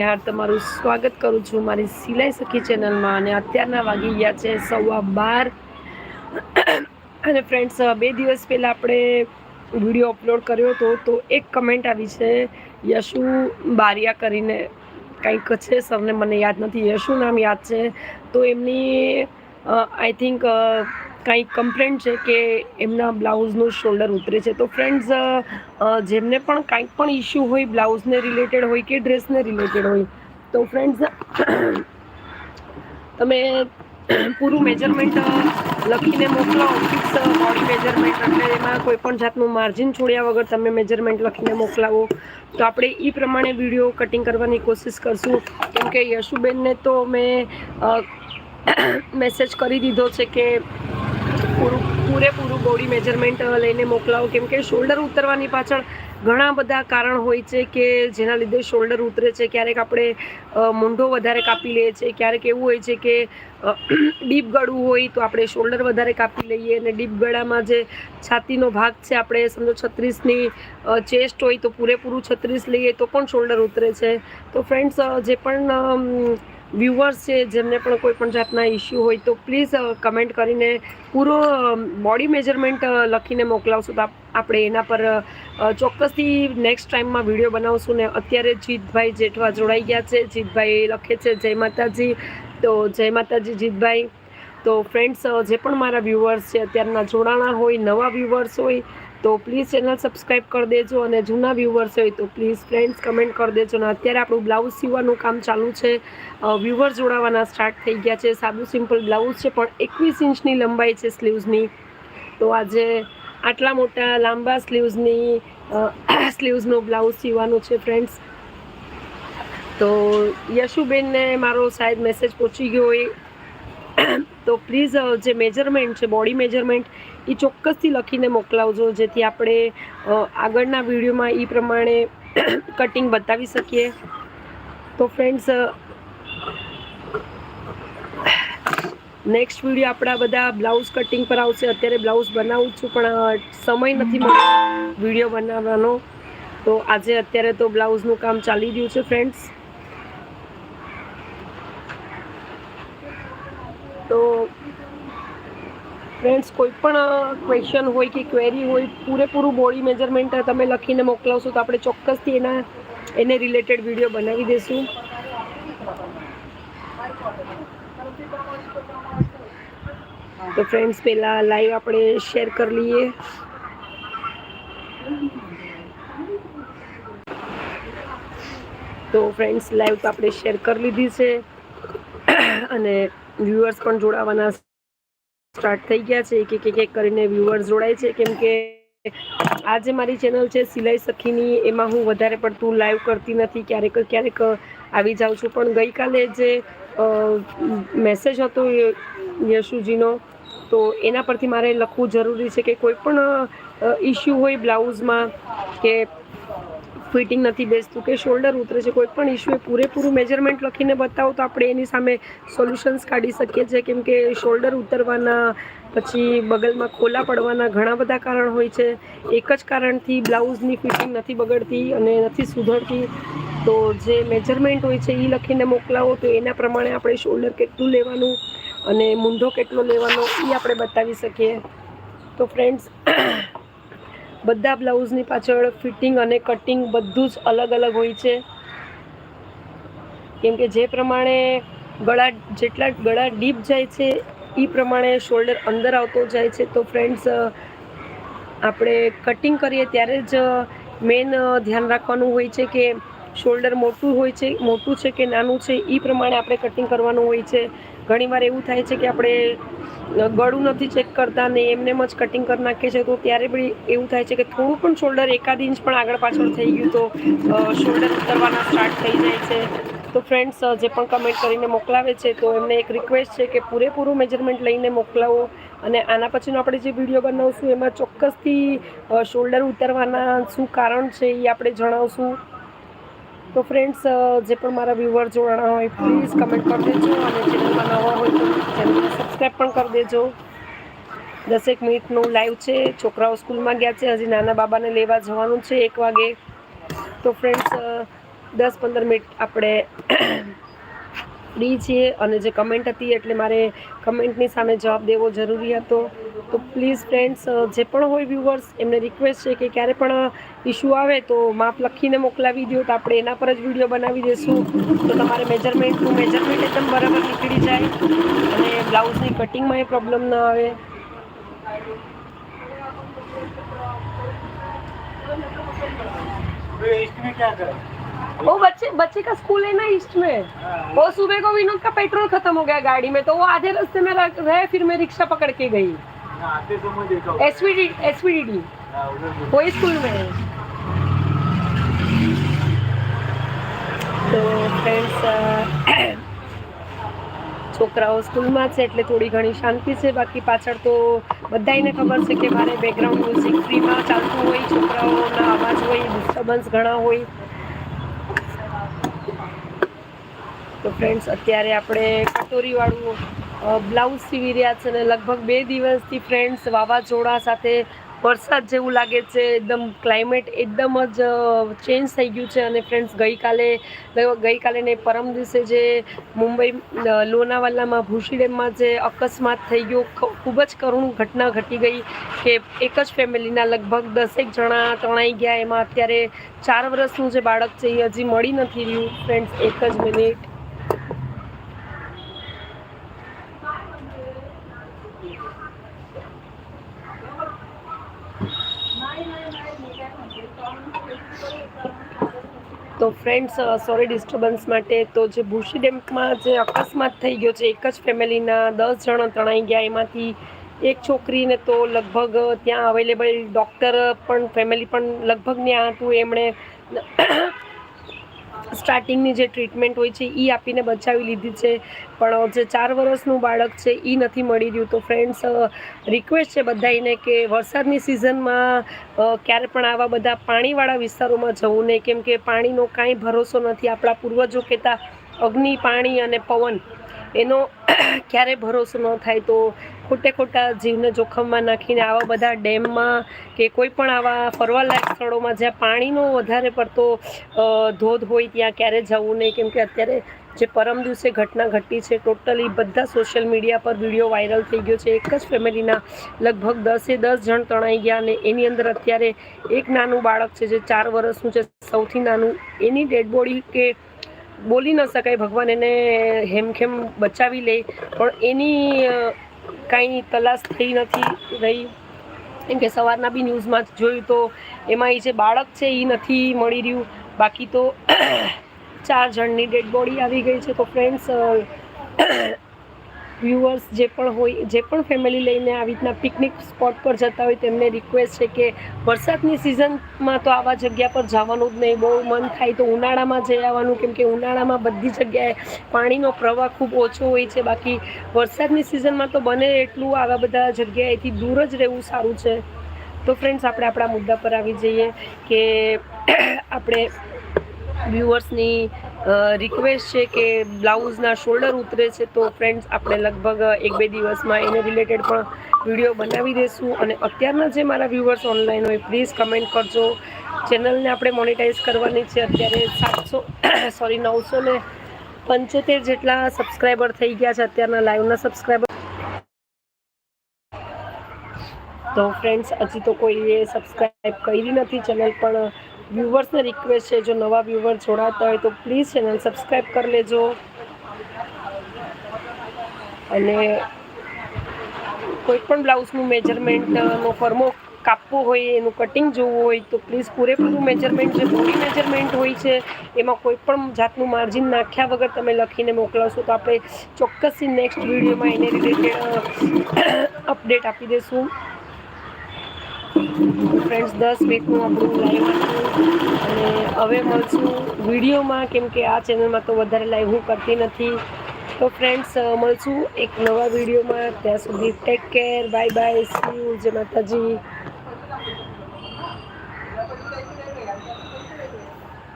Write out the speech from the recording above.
યાર તમારું સ્વાગત કરું છું મારી સિલાઈ સખી ચેનલમાં અને અત્યારના વાગી ગયા છે સવા બાર. અને ફ્રેન્ડ્સ બે દિવસ પહેલાં આપણે વીડિયો અપલોડ કર્યો હતો, તો એક કમેન્ટ આવી છે, યશુ બારિયા કરીને કંઈક છે? સરને મને યાદ નથી. યશુ નામ યાદ છે. તો એમની આઈ થિંક કંઈક કમ્પ્લેન્ટ છે કે એમના બ્લાઉઝનું શોલ્ડર ઉતરે છે? તો ફ્રેન્ડ્સ જેમને પણ કાંઈક પણ ઇશ્યુ હોય, બ્લાઉઝને રિલેટેડ હોય કે ડ્રેસને રિલેટેડ હોય, તો ફ્રેન્ડ્સ તમે પૂરું મેજરમેન્ટ લખીને મોકલાવો ફિક્સ બોડી મેજરમેન્ટ એટલે એમાં કોઈ પણ જાતનું માર્જિન છોડ્યા વગર તમે મેજરમેન્ટ લખીને મોકલાવો. તો આપણે એ પ્રમાણે વીડિયો કટિંગ કરવાની કોશિશ કરશું. કેમ કે યશુબેનને તો મેં મેસેજ કરી દીધો છે કે પૂરું પૂરેપૂરું બોડી મેજરમેન્ટ લઈને મોકલાવો. કેમ કે શોલ્ડર ઉતરવાની પાછળ ઘણા બધા કારણ હોય છે કે જેના લીધે શોલ્ડર ઉતરે છે, ક્યારેક આપણે મૂંઢો વધારે કાપી લઈએ છીએ, ક્યારેક એવું હોય છે કે ડીપ ગળું હોય તો આપણે શોલ્ડર વધારે કાપી લઈએ અને ડીપ ગળામાં જે છાતીનો ભાગ છે આપણે સમજો છત્રીસની ચેસ્ટ હોય તો પૂરેપૂરું છત્રીસ લઈએ તો પણ શોલ્ડર ઉતરે છે. તો ફ્રેન્ડ્સ જે પણ વ્યુઅર્સ છે, જેમને પણ કોઈ પણ જાતના ઇસ્યુ હોય તો પ્લીઝ કમેન્ટ કરીને પૂરો બોડી મેજરમેન્ટ લખીને મોકલાવશો. તો આપણે એના પર ચોક્કસથી નેક્સ્ટ ટાઈમમાં વીડિયો બનાવશું ને અત્યારે જીતભાઈ જેઠવા જોડાઈ ગયા છે. જીતભાઈ લખે છે, જય માતાજી. તો જય માતાજી જીતભાઈ. તો ફ્રેન્ડ્સ જે પણ મારા વ્યુઅર્સ છે, અત્યારના જોડાણા હોય, નવા વ્યુઅર્સ હોય તો પ્લીઝ ચેનલ સબસ્ક્રાઈબ કરી દેજો અને જૂના વ્યૂવર્સ હોય તો પ્લીઝ ફ્રેન્ડ્સ કમેન્ટ કરી દેજો. અને અત્યારે આપણું બ્લાઉઝ સીવવાનું કામ ચાલુ છે. વ્યૂવર જોડાવાના સ્ટાર્ટ થઈ ગયા છે. સાદું સિમ્પલ બ્લાઉઝ છે, પણ એકવીસ ઇંચની લંબાઈ છે સ્લીવ્સની. તો આજે આટલા મોટા લાંબા સ્લીવ્સની સ્લીવ્સનો બ્લાઉઝ સીવવાનું છે ફ્રેન્ડ્સ તો યશુબેનને મારો સાહેબ મેસેજ પહોંચી ગયો હોય. તો પ્લીઝ જે મેજરમેન્ટ છે બોડી મેજરમેન્ટ એ ચોક્કસથી લખીને મોકલાવજો, જેથી આપણે આગળના વિડીયોમાં એ પ્રમાણે કટિંગ બતાવી શકીએ. તો ફ્રેન્ડ્સ નેક્સ્ટ વીડિયો આપણા બધા બ્લાઉઝ કટિંગ પર આવશે. અત્યારે બ્લાઉઝ બનાવું છું, પણ સમય નથી મળતો વીડિયો બનાવવાનો. તો આજે અત્યારે તો બ્લાઉઝનું કામ ચાલી રહ્યું છે ફ્રેન્ડ્સ તો ફ્રેન્ડ્સ કોઈ પણ ક્વેશ્ચન હોય કે ક્વેરી હોય, પૂરેપૂરું બોડી મેજરમેન્ટ તમે લખીને મોકલાવશો તો આપણે ચોક્કસથી એના, એને રિલેટેડ વીડિયો બનાવી દઈશું તો ફ્રેન્ડ્સ પહેલાં લાઈવ આપણે શેર કરી લઈએ. તો ફ્રેન્ડ્સ લાઈવ તો આપણે શેર કરી લીધી છે. અને વ્યુઅર્સ પણ જોડાવાના સ્ટાર્ટ થઈ ગયા છે એક એક એક કરીને વ્યુઅર્સ જોડાય છે. કેમ કે આ જે મારી ચેનલ છે, સિલાઈ સખીની, એમાં હું વધારે પડતું લાઈવ કરતી નથી. ક્યારેક ક્યારેક આવી જાઉં છું. પણ ગઈકાલે જે મેસેજ હતો યશુજીનો, તો એના પરથી મારે લખવું જરૂરી છે કે કોઈ પણ ઇશ્યુ હોય બ્લાઉઝમાં કે ફિટિંગ નથી બેસતું કે શોલ્ડર ઉતરે છે, કોઈ પણ ઇશ્યુ પૂરેપૂરું મેજરમેન્ટ લખીને બતાવો તો આપણે એની સામે સોલ્યુશન્સ કાઢી શકીએ છીએ. કેમ કે શોલ્ડર ઉતરવાના, પછી બગલમાં ખોલા પડવાના ઘણા બધા કારણ હોય છે. એક જ કારણથી બ્લાઉઝની ફિટિંગ નથી બગડતી અને નથી સુધરતી. તો જે મેજરમેન્ટ હોય છે એ લખીને મોકલાવો તો એના પ્રમાણે આપણે શોલ્ડર કેટલું લેવાનું અને મૂંઢો કેટલો લેવાનો એ આપણે બતાવી શકીએ. તો ફ્રેન્ડ્સ બધા બ્લાઉઝની પાછળ ફિટિંગ અને કટિંગ બધું જ અલગ અલગ હોય છે. કેમ કે જે પ્રમાણે ગળા જેટલા ગળા ડીપ જાય છે એ પ્રમાણે શોલ્ડર અંદર આવતો જાય છે. તો ફ્રેન્ડ્સ આપણે કટિંગ કરીએ ત્યારે જ મેન ધ્યાન રાખવાનું હોય છે કે શોલ્ડર મોટું હોય છે, મોટું છે કે નાનું છે એ પ્રમાણે આપણે કટિંગ કરવાનું હોય છે. ઘણીવાર એવું થાય છે કે આપણે ગળું નથી ચેક કરતા ને એમને જ કટિંગ કરી નાખીએ છીએ તો ત્યારે બી એવું થાય છે કે થોડું પણ શોલ્ડર એકાદ ઇંચ પણ આગળ પાછળ થઈ ગયું તો શોલ્ડર ઉતરવાના સ્ટાર્ટ થઈ જાય છે. તો ફ્રેન્ડ્સ જે પણ કમેન્ટ કરીને મોકલાવે છે, તો એમને એક રિક્વેસ્ટ છે કે પૂરેપૂરું મેજરમેન્ટ લઈને મોકલાવો. અને આના પછીનો આપણે જે વીડિયો બનાવશું, એમાં ચોક્કસથી શોલ્ડર ઉતરવાના શું કારણ છે એ આપણે જણાવશું. તો ફ્રેન્ડ્સ જે પણ મારા વ્યુઅર જોડાણા હોય પ્લીઝ કમેન્ટ કરી દેજો અને ચેનલમાં નવા હોય તો ચેનલને સબસ્ક્રાઈબ પણ કરી દેજો. દસેક મિનિટનું લાઈવ છે, છોકરાઓ સ્કૂલમાં ગયા છે, હજી નાના બાબાને લેવા જવાનું છે એક વાગે. તો ફ્રેન્ડ્સ દસ પંદર મિનિટ આપણે ફ્રી છીએ અને જે કમેન્ટ હતી એટલે મારે કમેન્ટની સામે જવાબ દેવો જરૂરી હતો તો પ્લીઝ ફ્રેન્ડ્સ જે પણ હોય વ્યુઅર્સ એમને રિક્વેસ્ટ છે કે ક્યારે પણ ઇશ્યુ આવે તો માપ લખીને મોકલાવી દો તો આપણે એના પર જ વિડીયો બનાવી દઈશું તો તમારે મેજરમેન્ટનું મેજરમેન્ટ એકદમ બરાબર નીકળી જાય અને બ્લાઉઝની કટિંગમાં એ પ્રોબ્લેમ ન આવે इसमें क्या करें वो बच्चे बच्चे का स्कूल है ना ईस्ट में वो सुबह को विनोद का पेट्रोल खत्म हो गया गाड़ी में तो वो आधे रास्ते में रह रहे फिर मैं रिक्शा पकड़ के गई आते समय देखा S V D S V D D उधर वही स्कूल में है તો ફ્રેન્ડ્સ છોકરાઓ સ્કૂલમાં છે એટલે થોડી ઘણી શાંતિ છે બાકી પાછળ તો બધાને ખબર છે કે મારે બેકગ્રાઉન્ડ મ્યુઝિક ફ્રીમાં ચાલતું હોય છોકરાઓના અવાજ હોય ડિસ્ટર્બન્સ ઘણા હોય તો ફ્રેન્ડ્સ અત્યારે આપણે કટોરીવાળું બ્લાઉઝ સીવી રહ્યા છે અને લગભગ બે દિવસથી ફ્રેન્ડ્સ વાવાઝોડા સાથે વરસાદ જેવું લાગે છે. એકદમ ક્લાઇમેટ એકદમ જ ચેન્જ થઈ ગયું છે અને ફ્રેન્ડ્સ ગઈકાલે ગઈકાલે ને પરમ દિવસે જે મુંબઈ લોનાવાલામાં ભૂસી ડેમમાં જે અકસ્માત થઈ ગયો ખૂબ જ કરુણ ઘટના ઘટી ગઈ કે એક જ ફેમિલીના લગભગ દસેક જણા તણાઈ ગયા. એમાં અત્યારે ચાર વર્ષનું જે બાળક છે એ હજી મળી નથી રહ્યું. ફ્રેન્ડ્સ એક જ મિનિટ તો ફ્રેન્ડ્સ સોરી ડિસ્ટર્બન્સ માટે તો જે ભૂસી ડેમમાં જે અકસ્માત થઈ ગયો છે, એક જ ફેમિલીના દસ જણ તણાઈ ગયા. એમાંથી એક છોકરીને તો લગભગ ત્યાં અવેલેબલ ડૉક્ટર પણ ફેમિલી પણ લગભગ ત્યાં હતું. એમણે સ્ટાર્ટિંગની જે ટ્રીટમેન્ટ હોય છે એ આપીને બચાવી લીધી છે. પણ જે ચાર વર્ષનું બાળક છે એ નથી મળી રહ્યું. તો ફ્રેન્ડ્સ રિક્વેસ્ટ છે બધાને કે વરસાદની સિઝનમાં ક્યારે પણ આવા બધા પાણીવાળા વિસ્તારોમાં જવું નહીં. કેમ કે પાણીનો કાંઈ ભરોસો નથી. આપણા પૂર્વજો કહેતા, અગ્નિ, પાણી અને પવન. એનો ક્યારે ભરોસો ન થાય. તો ખોટે ખોટા જીવને જોખમમાં નાખીને આવા બધા ડેમમાં કે કોઈ પણ આવા ફરવાલાયક સ્થળોમાં જ્યાં પાણીનો વધારે પડતો ધોધ હોય ત્યાં ક્યારે જવું નહીં, કેમ કે અત્યારે જે પરમ દિવસે ઘટના ઘટી છે, ટોટલી બધા સોશિયલ મીડિયા પર વીડિયો વાયરલ થઈ ગયો છે. એક જ ફેમિલીના લગભગ દસે દસ જણ તણાઈ ગયા અને એની અંદર અત્યારે એક નાનું બાળક છે જે ચાર વર્ષનું છે. સૌથી નાનું એની ડેડ કે બોલી ન શકાય, ભગવાન એને હેમખેમ બચાવી લે. પણ એની અ, કાંઈ તલાશ થઈ નથી રહી. કેમ કે સવારના બી ન્યૂઝમાં જોયું તો એમાં એ જે બાળક છે એ નથી મળી રહ્યું. બાકી તો ચાર જણની ડેડ બોડી આવી ગઈ છે. તો ફ્રેન્ડ્સ વ્યુઅર્સ જે પણ હોય, જે પણ ફેમિલી લઈને આવી રીતના પિકનિક સ્પોટ પર જતા હોય, તેમને રિક્વેસ્ટ છે કે વરસાદની સિઝનમાં તો આવા જગ્યા પર જવાનું જ નહીં. બહુ મન થાય તો ઉનાળામાં જઈ આવવાનું, કેમ કે ઉનાળામાં બધી જગ્યાએ પાણીનો પ્રવાહ ખૂબ ઓછો હોય છે. બાકી વરસાદની સિઝનમાં તો બને એટલું આવા બધા જગ્યાએથી દૂર જ રહેવું સારું છે. તો ફ્રેન્ડ્સ આપણે આપણા મુદ્દા પર આવી જઈએ કે આપણે વ્યુઅર્સની રિક્વેસ્ટ છે કે બ્લાઉઝના શોલ્ડર ઉતરે છે તો ફ્રેન્ડ્સ આપણે લગભગ એક બે દિવસમાં એને રિલેટેડ પણ વીડિયો બનાવી દઈશું અને અત્યારના જે મારા વ્યૂવર્સ ઓનલાઈન હોય પ્લીઝ કમેન્ટ કરજો. ચેનલને આપણે મોનિટાઈઝ કરવાની છે અત્યારે સાતસો સોરી નવસો ને પંચોતેર જેટલા સબસ્ક્રાઈબર થઈ ગયા છે અત્યારના લાઈવના સબસ્ક્રાઈબર તો ફ્રેન્ડ્સ હજી તો કોઈએ સબસ્ક્રાઈબ કરી નથી ચેનલ પણ વ્યુવર્સને રિક્વેસ્ટ છે, જો નવા વ્યુવર જોડાતા હોય તો પ્લીઝ ચેનલ સબસ્ક્રાઈબ કરી લેજો. અને કોઈ પણ બ્લાઉઝનું મેજરમેન્ટનો ફર્મો કાપવો હોય, એનું કટિંગ જોવું હોય, તો પ્લીઝ પૂરેપૂરું મેજરમેન્ટ જે બોડી મેજરમેન્ટ હોય છે. એમાં કોઈ પણ જાતનું માર્જિન નાખ્યા વગર તમે લખીને મોકલાવશો તો આપણે ચોક્કસથી નેક્સ્ટ વિડીયોમાં એને રિલેટેડ અપડેટ આપી દઈશું ફ્રેન્ડ્સ, દસ મિનિટનું આપણું લાઈવ હતું. અને હવે મળશું વિડીયોમાં, કેમ કે આ ચેનલમાં તો વધારે લાઈવ હું કરતી નથી. તો ફ્રેન્ડ્સ મળશું એક નવા વિડીયોમાં. ત્યાં સુધી take care bye bye see જય માતાજી.